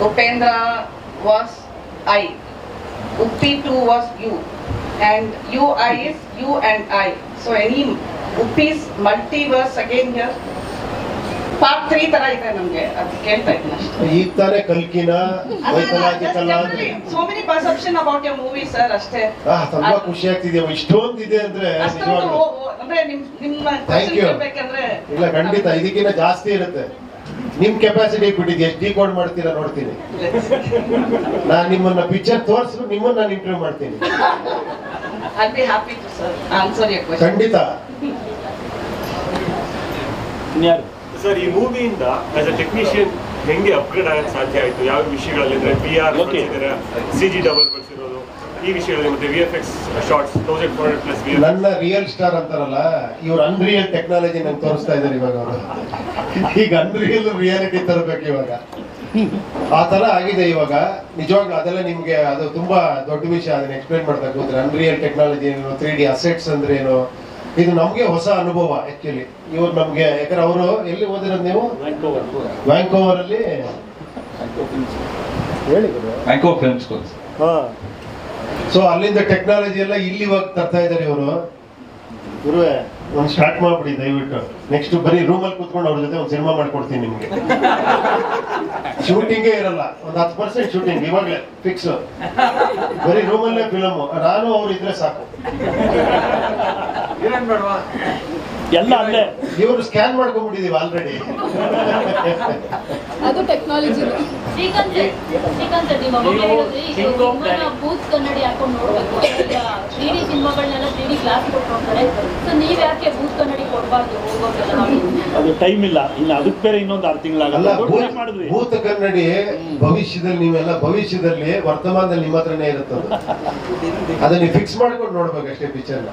Upendra was I. Uppi 2 was you. And UI is you and I. So any Uppi's multiverse again here. Part three ತರ ಇದೆ ನಮ್ಗೆ ಅದು ಕೇಳ್ತಾ ಇದ್ದೀನಿ ಅಷ್ಟೇ ಈಗ ತಾನೇ ಕಲ್ಕಿನ so many perception about your movie sir ಅಷ್ಟೇ ತುಂಬಾ ಖುಷಿ ಆಗ್ತಿದೆ ಇಷ್ಟೊಂದಿದೆ ಅಂದ್ರೆ ಓ- ಓ- ಅಂದ್ರೆ ನಿಮ್ ನಿಮ್ಮ Thank question ಇಲ್ಲ ಖಂಡಿತ ಇದಕ್ಕಿಂತ ಜಾಸ್ತಿ ಇರುತ್ತೆ ನಿಮ್ ಕೆಪಾಸಿಟಿ ಬಿಟ್ಟಿದ್ದೆ ಎಷ್ಟು ಡಿಕೋಡ್ ಮಾಡ್ತೀರಾ ನೋಡ್ತೀನಿ. ನಾನ್ ನಿಮ್ಮನ್ನ ಪಿಕ್ಚರ್ ತೋರಿಸ್ರು ನಿಮ್ಮನ್ನ ನಾನು ಇಂಟರ್ವ್ಯೂ ಮಾಡ್ತೀನಿ. ಖಂಡಿತ. ಸರ್ ಈ ಮೂವಿಯಿಂದ ಆಸ್ ಅ ಟೆಕ್ನಿಷಿಯನ್ ಹೆಂಗೆ ಅಪ್ಗ್ರೇಡ್ ಆಗಕ್ಕೆ ಸಾಧ್ಯ ಆಯ್ತು? ಯಾವ ವಿಷಯಗಳಲ್ಲಿ ಅಂದ್ರೆ P R. C G double ಬಳಸಿರೋದು ಈ ವಿಷಯದಲ್ಲಿ ಮತ್ತೆ V F X shorts thousand four hundred plus V ನನ್ನ ರಿಯಲ್ ಸ್ಟಾರ್ ಅಂತಾರಲ್ಲ ಇವ್ರು ಅನ್ರಿಯಲ್ ಟೆಕ್ನಾಲಜಿ ನಂಗೆ ತೋರಿಸ್ತಾ ಇದ್ದಾರೆ ಇವಾಗ ಅವರು. ಈಗ ಅನ್ರಿಯಲ್ ರಿಯಾಲಿಟಿ ತರಬೇಕು ಇವಾಗ. ಆ ತರ ಆಗಿದೆ ಇವಾಗ. ನಿಜವಾಗ್ಲೂ ಅದೆಲ್ಲ ನಿಮ್ಗೆ ಅದು ತುಂಬಾ ದೊಡ್ಡ ವಿಷಯ ಅದನ್ನ ಎಕ್ಸ್ಪ್ಲೈನ್ ಮಾಡ್ತಾ ಕೂತ್ರೆ. ಅನ್ರಿಯಲ್ ಟೆಕ್ನಾಲಜಿ ಏನು ತ್ರೀ ಡಿ ಅಸೆಟ್ಸ್ ಅಂದ್ರೆ ಏನು? ಇದು ನಮ್ಗೆ ಹೊಸ ಅನುಭವ ಆಕ್ಚುಲಿ ಇವ್ರು ನಮ್ಗೆ ಯಾಕಂದ್ರೆ ಅವರು ಎಲ್ಲಿ ಓದಿರೋದು ನೀವು? ವ್ಯಾಂಕೋವರ್ ಅಲ್ಲಿ? ಹೇಳಿ ವ್ಯಾಂಕೋವರ್ ಫಿಲ್ಮ್ ಸೊ ಅಲ್ಲಿಂದ ಟೆಕ್ನಾಲಜಿ ಎಲ್ಲ ಇಲ್ಲಿ ಇವಾಗ ತರ್ತಾ ಇದ್ದಾರೆ ಇವರು. ಗುರುವೆ ಒಂದು ಸ್ಟಾರ್ಟ್ ಮಾಡ್ಬಿಡಿ ದಯವಿಟ್ಟು. ನೆಕ್ಸ್ಟ್ ಬರೀ ರೂಮಲ್ಲಿ ಕೂತ್ಕೊಂಡು ಅವ್ರ ಜೊತೆ ಒಂದು ಸಿನಿಮಾ ಮಾಡ್ಕೊಡ್ತೀನಿ ನಿಮಗೆ. ಶೂಟಿಂಗೇ ಇರಲ್ಲ. ಒಂದು ಹತ್ತು ಪರ್ಸೆಂಟ್ ಶೂಟಿಂಗ್ ಇವಾಗಲೇ ಫಿಕ್ಸ್ ಬರೀ ರೂಮಲ್ಲೇ ಫಿಲಮ್ ನಾನು ಅವ್ರು ಇದ್ರೆ ಸಾಕು ಎಲ್ಲ ಅಲ್ಲೇ. ಇವರು ಸ್ಕ್ಯಾನ್ ಮಾಡ್ಕೊಂಡ್ಬಿಟ್ಟಿದೀವಿ ಆಲ್ರೆಡಿ ಅದು technology Srikanth sir, Srikanth sir, ನಿಮ್ಮ ಬಗ್ಗೆ ಹೇಳಿದ್ರಿ, ಇದು ಸಿನಿಮಾನ ಬೂತ್ ಕನ್ನಡಿ ಹಾಕೊಂಡು ನೋಡ್ಬೇಕು. ಈಗ ತ್ರೀ ಡಿ ಸಿನಿಮಾಗಳನ್ನೆಲ್ಲ ತ್ರೀ ಡಿ ಗ್ಲಾಸ್ ಕೊಟ್ಟು ನೋಡ್ತಾರೆ ಸೊ ನೀವ್ ಯಾಕೆ ಬೂತ್ ಕನ್ನಡಿ ಕೊಡಬಾರ್ದು ಹೋಗೋಕೆಲ್ಲ ಅದು ಟೈಮ್ ಇಲ್ಲ. ಇನ್ನು ಅದಕ್ಕೆ ಬೇರೆ ಇನ್ನೊಂದು ಆರು ತಿಂಗಳಾಗಲ್ಲ ಮಾಡಿದ್ವಿ. ಭೂತ ಕನ್ನಡಿ ಭವಿಷ್ಯದಲ್ಲಿ ನೀವೆಲ್ಲ ಭವಿಷ್ಯದಲ್ಲಿ ವರ್ತಮಾನದಲ್ಲಿ ನಿಮ್ಮ ಹತ್ರನೇ ಇರುತ್ತದೆ. ಅದನ್ನ ಫಿಕ್ಸ್ ಮಾಡ್ಕೊಂಡು ನೋಡ್ಬೇಕು ಅಷ್ಟೇ ಪಿಕ್ಚರ್ನ